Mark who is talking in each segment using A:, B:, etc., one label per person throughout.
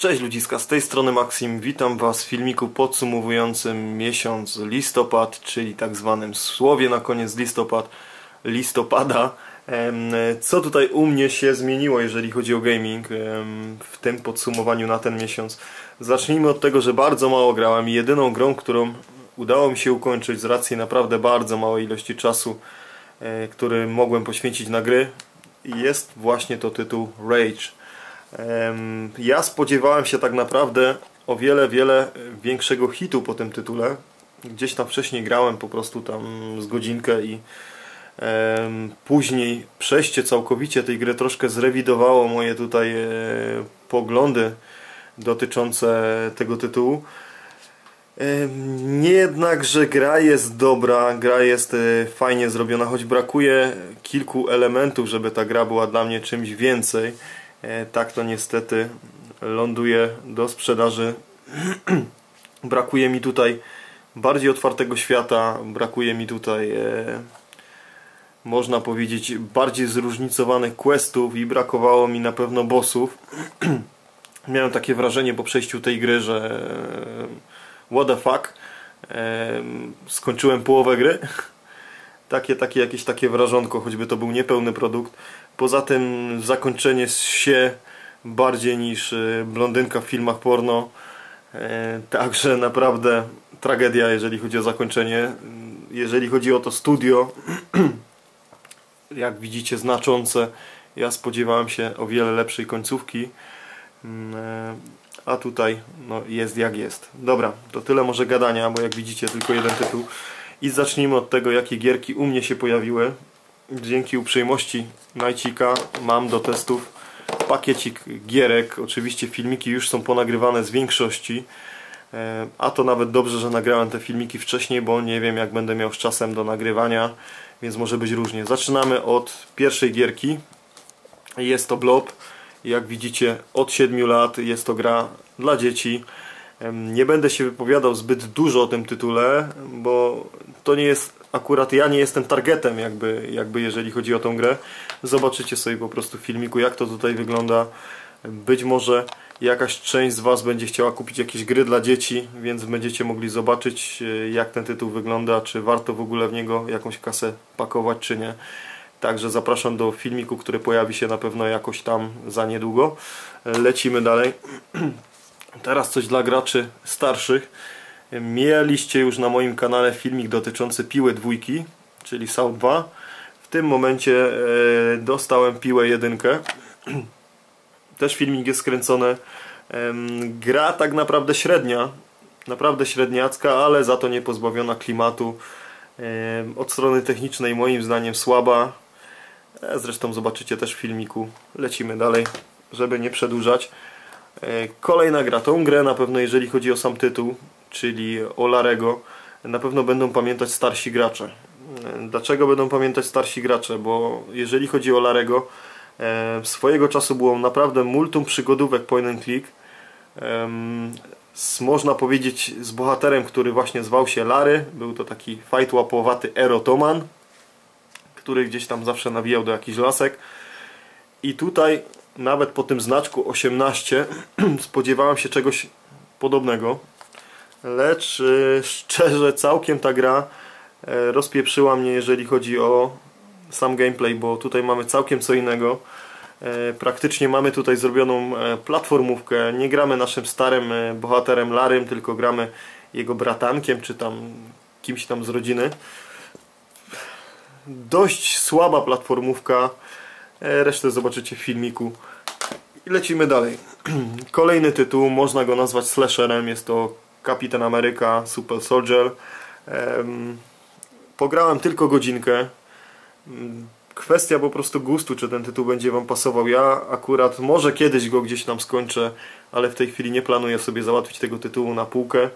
A: Cześć ludziska, z tej strony Maksim. Witam Was w filmiku podsumowującym miesiąc listopad, czyli tak zwanym słowie na koniec listopad, listopada. Co tutaj u mnie się zmieniło, jeżeli chodzi o gaming w tym podsumowaniu na ten miesiąc? Zacznijmy od tego, że bardzo mało grałem i jedyną grą, którą udało mi się ukończyć z racji naprawdę bardzo małej ilości czasu, e, który mogłem poświęcić na gry, jest właśnie to tytuł Rage. Ja spodziewałem się tak naprawdę o wiele, wiele większego hitu po tym tytule. Gdzieś tam wcześniej grałem po prostu tam z godzinkę i później przejście całkowicie tej gry troszkę zrewidowało moje tutaj e, poglądy dotyczące tego tytułu. Nie jednak, że gra jest dobra, gra jest e, fajnie zrobiona, choć brakuje kilku elementów, żeby ta gra była dla mnie czymś więcej. E, tak to niestety ląduje do sprzedaży. brakuje mi tutaj bardziej otwartego świata, brakuje mi tutaj e, można powiedzieć bardziej zróżnicowanych questów i brakowało mi na pewno bossów. Miałem takie wrażenie po przejściu tej gry, że e, what the fuck skończyłem połowę gry takie, takie jakieś takie wrażonko, choćby to był niepełny produkt. Poza tym zakończenie się bardziej niż e, blondynka w filmach porno. E, także naprawdę tragedia, jeżeli chodzi o zakończenie. Jeżeli chodzi o to studio, jak widzicie znaczące, ja spodziewałem się o wiele lepszej końcówki. Mm, e, a tutaj no, jest jak jest. Dobra, to tyle może gadania, bo jak widzicie tylko jeden tytuł. I zacznijmy od tego, jakie gierki u mnie się pojawiły. Dzięki uprzejmości Najcika mam do testów pakiecik gierek. Oczywiście filmiki już są ponagrywane z większości. E, a to nawet dobrze, że nagrałem te filmiki wcześniej, bo nie wiem jak będę miał z czasem do nagrywania, więc może być różnie. Zaczynamy od pierwszej gierki. Jest to Blob. Jak widzicie od 7 lat jest to gra dla dzieci. Nie będę się wypowiadał zbyt dużo o tym tytule, bo to nie jest akurat ja nie jestem targetem jakby, jakby jeżeli chodzi o tą grę. Zobaczycie sobie po prostu w filmiku jak to tutaj wygląda. Być może jakaś część z Was będzie chciała kupić jakieś gry dla dzieci, więc będziecie mogli zobaczyć e, jak ten tytuł wygląda, czy warto w ogóle w niego jakąś kasę pakować, czy nie. Także zapraszam do filmiku, który pojawi się na pewno jakoś tam za niedługo. Lecimy dalej. Teraz coś dla graczy starszych. Mieliście już na moim kanale filmik dotyczący piły dwójki, czyli SAU 2. W tym momencie e, dostałem piłę jedynkę. Też filmik jest skręcony. Gra tak naprawdę średnia, naprawdę średniacka, ale za to nie pozbawiona klimatu. Od strony technicznej moim zdaniem słaba. E, zresztą zobaczycie też w filmiku. Lecimy dalej, żeby nie przedłużać. E, kolejna gra. Tą grę na pewno jeżeli chodzi o sam tytuł, czyli o na pewno będą pamiętać starsi gracze. E, dlaczego będą pamiętać starsi gracze? Bo jeżeli chodzi o Larego, e, swojego czasu było naprawdę multum przygodówek point and click. Można powiedzieć z bohaterem, który właśnie zwał się Lary. Był to taki fight łapowaty erotoman, który gdzieś tam zawsze nawijał do jakichś lasek. I tutaj nawet po tym znaczku 18 spodziewałem się czegoś podobnego. Lecz yy, szczerze całkiem ta gra yy, rozpieprzyła mnie jeżeli chodzi o sam gameplay, bo tutaj mamy całkiem co innego. Yy, praktycznie mamy tutaj zrobioną platformówkę. Nie gramy naszym starym bohaterem Larym, tylko gramy jego bratankiem, czy tam kimś tam z rodziny. Dość słaba platformówka E, resztę zobaczycie w filmiku. Lecimy dalej. Kolejny tytuł, można go nazwać slasherem, jest to Kapitan Ameryka Super Soldier. Pograłem tylko godzinkę. Kwestia po prostu gustu, czy ten tytuł będzie Wam pasował. Ja akurat może kiedyś go gdzieś tam skończę, ale w tej chwili nie planuję sobie załatwić tego tytułu na półkę.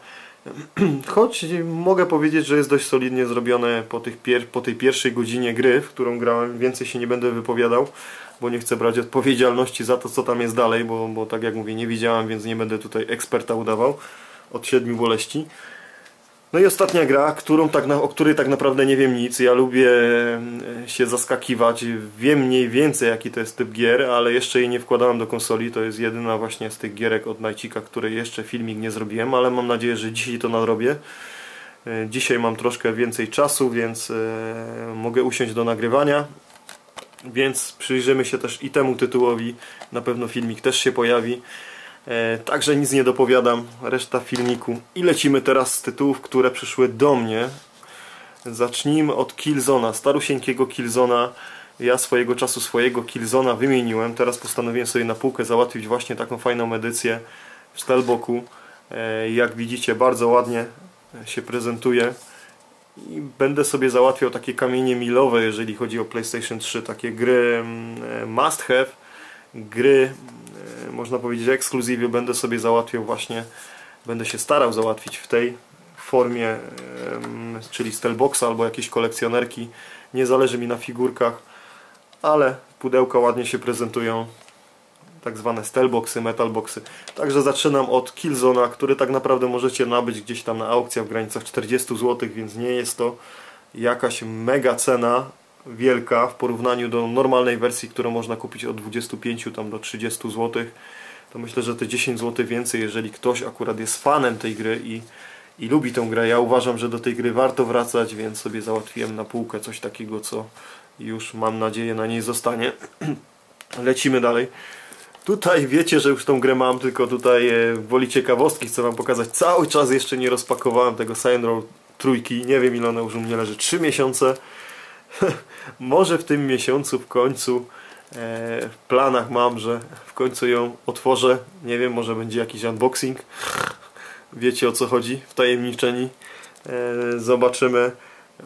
A: Choć mogę powiedzieć, że jest dość solidnie zrobione po, tych po tej pierwszej godzinie gry, w którą grałem. Więcej się nie będę wypowiadał, bo nie chcę brać odpowiedzialności za to, co tam jest dalej, bo, bo tak jak mówię, nie widziałem, więc nie będę tutaj eksperta udawał od siedmiu boleści. No i ostatnia gra, którą tak na, o której tak naprawdę nie wiem nic. Ja lubię e, się zaskakiwać. Wiem mniej więcej jaki to jest typ gier, ale jeszcze jej nie wkładałem do konsoli. To jest jedyna właśnie z tych gierek od Najcika, której jeszcze filmik nie zrobiłem, ale mam nadzieję, że dzisiaj to nadrobię. E, dzisiaj mam troszkę więcej czasu, więc e, mogę usiąść do nagrywania. Więc przyjrzymy się też i temu tytułowi. Na pewno filmik też się pojawi. E, także nic nie dopowiadam, reszta filmiku. I lecimy teraz z tytułów, które przyszły do mnie. Zacznijmy od Killzona, starusieńkiego Killzona. Ja swojego czasu swojego Killzona wymieniłem. Teraz postanowiłem sobie na półkę załatwić właśnie taką fajną edycję w Steelbooku. E, jak widzicie bardzo ładnie się prezentuje. I będę sobie załatwiał takie kamienie milowe, jeżeli chodzi o PlayStation 3. Takie gry mm, e, must have, gry można powiedzieć ekskluzywie będę sobie załatwiał właśnie, będę się starał załatwić w tej formie, czyli Stelboxa albo jakieś kolekcjonerki. Nie zależy mi na figurkach, ale pudełka ładnie się prezentują. Tak zwane Stelboxy, Metalboxy. Także zaczynam od Killzona, który tak naprawdę możecie nabyć gdzieś tam na aukcjach w granicach 40 zł, więc nie jest to jakaś mega cena, wielka w porównaniu do normalnej wersji, którą można kupić od 25 tam do 30 zł to myślę, że te 10 zł więcej, jeżeli ktoś akurat jest fanem tej gry i, i lubi tę grę. Ja uważam, że do tej gry warto wracać, więc sobie załatwiłem na półkę coś takiego, co już mam nadzieję na niej zostanie. Lecimy dalej. Tutaj wiecie, że już tą grę mam, tylko tutaj e, woli ciekawostki chcę wam pokazać. Cały czas jeszcze nie rozpakowałem tego Sign Roll trójki. Nie wiem ile ona już u mnie leży. 3 miesiące. Może w tym miesiącu w końcu e, w planach mam, że w końcu ją otworzę. Nie wiem, może będzie jakiś unboxing. Wiecie o co chodzi, wtajemniczeni. E, zobaczymy.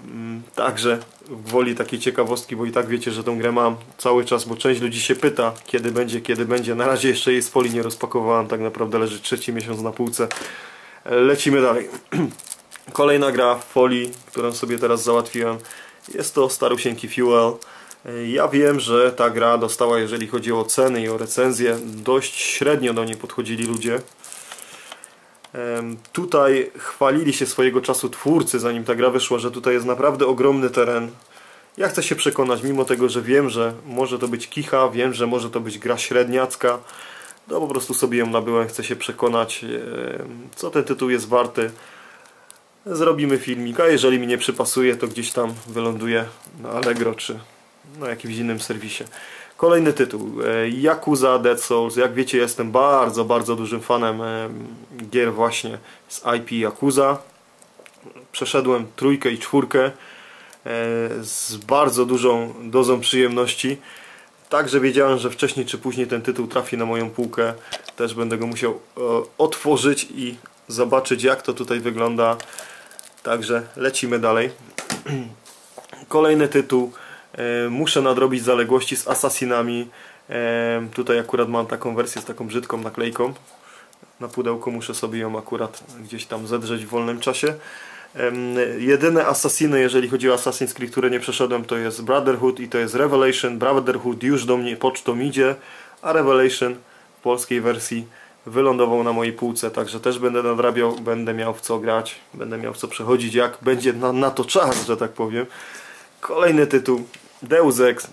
A: Mm, także woli takiej ciekawostki, bo i tak wiecie, że tą grę mam cały czas, bo część ludzi się pyta, kiedy będzie, kiedy będzie. Na razie jeszcze jej z folii nie rozpakowałem, tak naprawdę leży trzeci miesiąc na półce. Lecimy dalej. Kolejna gra w folii, którą sobie teraz załatwiłem. Jest to starusieńki Fuel. Ja wiem, że ta gra dostała, jeżeli chodzi o ceny i o recenzję, dość średnio do niej podchodzili ludzie. Tutaj chwalili się swojego czasu twórcy, zanim ta gra wyszła, że tutaj jest naprawdę ogromny teren. Ja chcę się przekonać, mimo tego, że wiem, że może to być kicha, wiem, że może to być gra średniacka, no po prostu sobie ją nabyłem, chcę się przekonać, co ten tytuł jest warty zrobimy filmik, a jeżeli mi nie przypasuje, to gdzieś tam wyląduje na Allegro czy na jakimś innym serwisie. Kolejny tytuł, e, Yakuza Dead Souls. Jak wiecie, jestem bardzo, bardzo dużym fanem e, gier właśnie z IP Yakuza. Przeszedłem trójkę i czwórkę e, z bardzo dużą dozą przyjemności. Także wiedziałem, że wcześniej czy później ten tytuł trafi na moją półkę. Też będę go musiał otworzyć i zobaczyć jak to tutaj wygląda Także lecimy dalej. Kolejny tytuł. E, muszę nadrobić zaległości z Assassinami. E, tutaj akurat mam taką wersję z taką brzydką naklejką. Na pudełku muszę sobie ją akurat gdzieś tam zedrzeć w wolnym czasie. Jedyne Assassiny, jeżeli chodzi o Assassin's Creed, które nie przeszedłem, to jest Brotherhood i to jest Revelation. Brotherhood już do mnie pocztą idzie, a Revelation w polskiej wersji wylądował na mojej półce, także też będę nadrabiał, będę miał w co grać, będę miał w co przechodzić, jak będzie na, na to czas, że tak powiem. Kolejny tytuł, Deus Ex.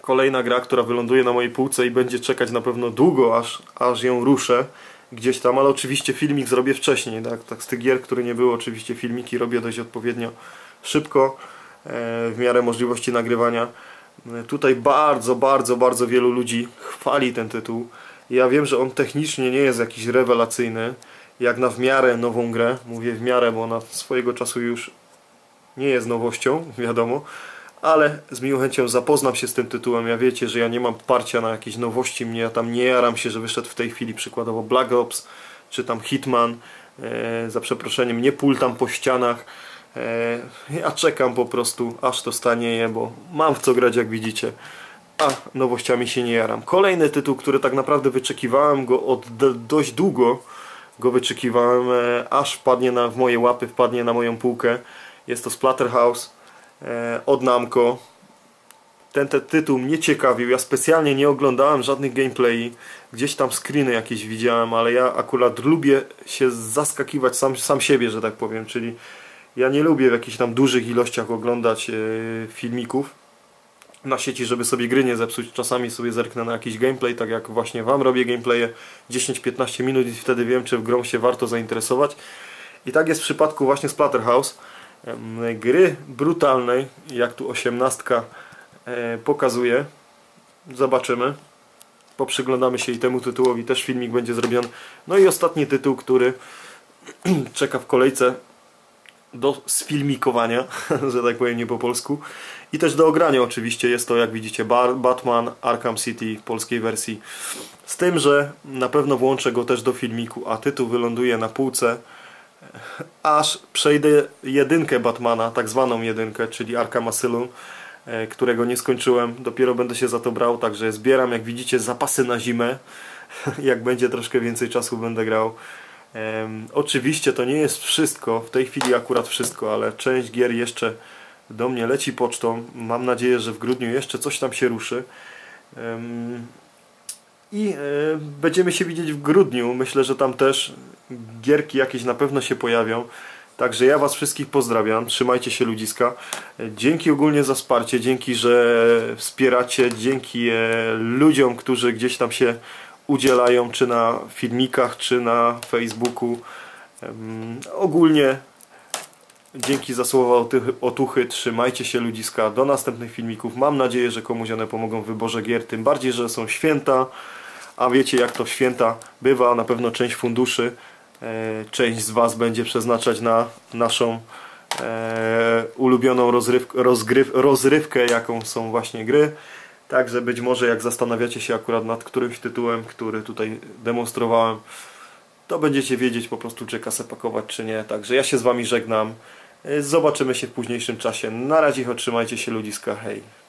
A: Kolejna gra, która wyląduje na mojej półce i będzie czekać na pewno długo, aż, aż ją ruszę gdzieś tam, ale oczywiście filmik zrobię wcześniej, tak, tak z tych gier, które nie były, oczywiście filmiki robię dość odpowiednio szybko, e, w miarę możliwości nagrywania. Tutaj bardzo, bardzo, bardzo wielu ludzi chwali ten tytuł. Ja wiem, że on technicznie nie jest jakiś rewelacyjny, jak na w miarę nową grę. Mówię w miarę, bo ona swojego czasu już nie jest nowością, wiadomo. Ale z miłą chęcią zapoznam się z tym tytułem. Ja wiecie, że ja nie mam parcia na jakieś nowości. Mnie ja tam nie jaram się, że wyszedł w tej chwili przykładowo Black Ops, czy tam Hitman. E, za przeproszeniem, nie pultam po ścianach. E, ja czekam po prostu, aż to stanieje, bo mam w co grać, jak widzicie a nowościami się nie jaram. Kolejny tytuł, który tak naprawdę wyczekiwałem go od dość długo, go wyczekiwałem, e, aż wpadnie na, w moje łapy, wpadnie na moją półkę. Jest to Splatterhouse od Namco. ten, ten tytuł mnie ciekawił. Ja specjalnie nie oglądałem żadnych gameplay. Gdzieś tam screeny jakieś widziałem, ale ja akurat lubię się zaskakiwać sam, sam siebie, że tak powiem. Czyli ja nie lubię w jakichś tam dużych ilościach oglądać yy, filmików na sieci, żeby sobie gry nie zepsuć. Czasami sobie zerknę na jakiś gameplay, tak jak właśnie Wam robię gameplaye 10-15 minut i wtedy wiem, czy w grą się warto zainteresować. I tak jest w przypadku właśnie Splatterhouse. Gry brutalnej, jak tu 18 e, pokazuje. Zobaczymy. Poprzyglądamy się i temu tytułowi. Też filmik będzie zrobiony. No i ostatni tytuł, który czeka w kolejce do sfilmikowania, że tak powiem nie po polsku. I też do ogrania oczywiście jest to, jak widzicie, Batman Arkham City w polskiej wersji. Z tym, że na pewno włączę go też do filmiku, a tytuł wyląduje na półce aż przejdę jedynkę Batmana, tak zwaną jedynkę, czyli Arkham Asylum, e, którego nie skończyłem. Dopiero będę się za to brał, także zbieram, jak widzicie, zapasy na zimę. jak będzie troszkę więcej czasu, będę grał. Oczywiście to nie jest wszystko, w tej chwili akurat wszystko, ale część gier jeszcze do mnie leci pocztą. Mam nadzieję, że w grudniu jeszcze coś tam się ruszy. I e, będziemy się widzieć w grudniu. Myślę, że tam też gierki jakieś na pewno się pojawią. Także ja Was wszystkich pozdrawiam, trzymajcie się ludziska. Dzięki ogólnie za wsparcie, dzięki, że wspieracie, dzięki e, ludziom, którzy gdzieś tam się udzielają, czy na filmikach, czy na Facebooku. Ogólnie dzięki za słowa otuchy, trzymajcie się ludziska, do następnych filmików. Mam nadzieję, że komuś one pomogą w wyborze gier, tym bardziej, że są święta, a wiecie jak to święta bywa, na pewno część funduszy część z Was będzie przeznaczać na naszą e, ulubioną rozrywkę, rozgryw, rozrywkę, jaką są właśnie gry. Także być może jak zastanawiacie się akurat nad którymś tytułem, który tutaj demonstrowałem, to będziecie wiedzieć po prostu, czy kasę pakować, czy nie. Także ja się z Wami żegnam. E, zobaczymy się w późniejszym czasie. Na razie otrzymajcie się ludziska. Hej.